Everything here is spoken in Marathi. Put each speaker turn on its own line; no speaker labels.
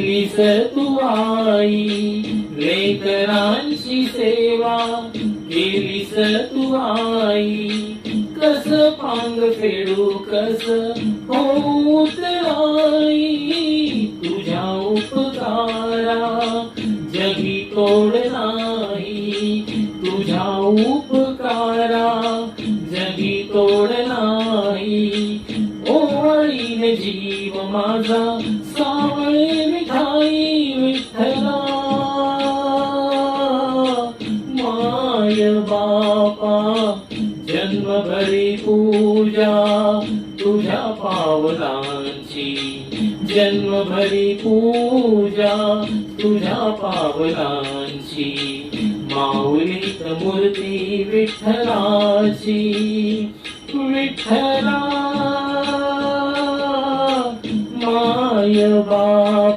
केलीस तू आई लेकरांची सेवा केलीस तू आई कस पांग फेडू कस होत आई तुझ्या उपकारा जगी तोड नाही. तुझ्या उपकारा जगी तोड नाही. करीन जीव माझा सावळे मिठाई विठ्ठला. माय बापा जन्मभरी पूजा तुझ्या पावलांची. जन्मभरी पूजा तुझ्या पावलांची. माऊलीत मूर्ती विठ्ठलाची. विठ्ठला माय बाप